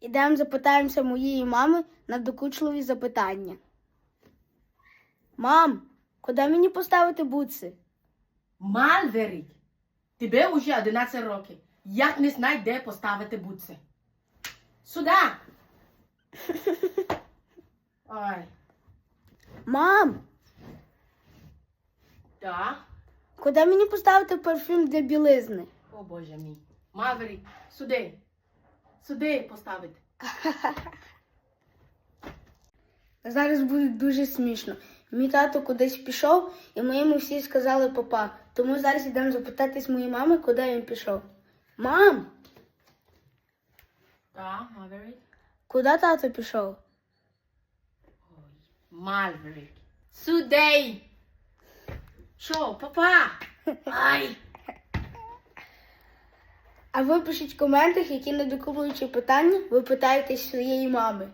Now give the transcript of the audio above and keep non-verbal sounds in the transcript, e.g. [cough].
Ідемо запитаємося моєї мами на докучливі запитання. Мам, куди мені поставити бутси? Мальверик, тебе уже 11 років. Як не знай, де поставити бутси? Сюда. [laughs] Ой, Мам, да. куди мені поставити парфюм для білизни? О боже мій. Мальверик, сюди. Сюди поставити. [laughs] Зараз буде дуже смішно. Мій тато кудись пішов, і ми йому всі сказали папа. Тому зараз йдемо запитатись моєї мами, куди він пішов. Мам, Да, Мальверик. куди тато пішов? Мальверик. Сюди. Що, папа? [laughs] Ай. А ви пишіть в коментах, які недокумуючі питання ви питаєтесь своєї мами.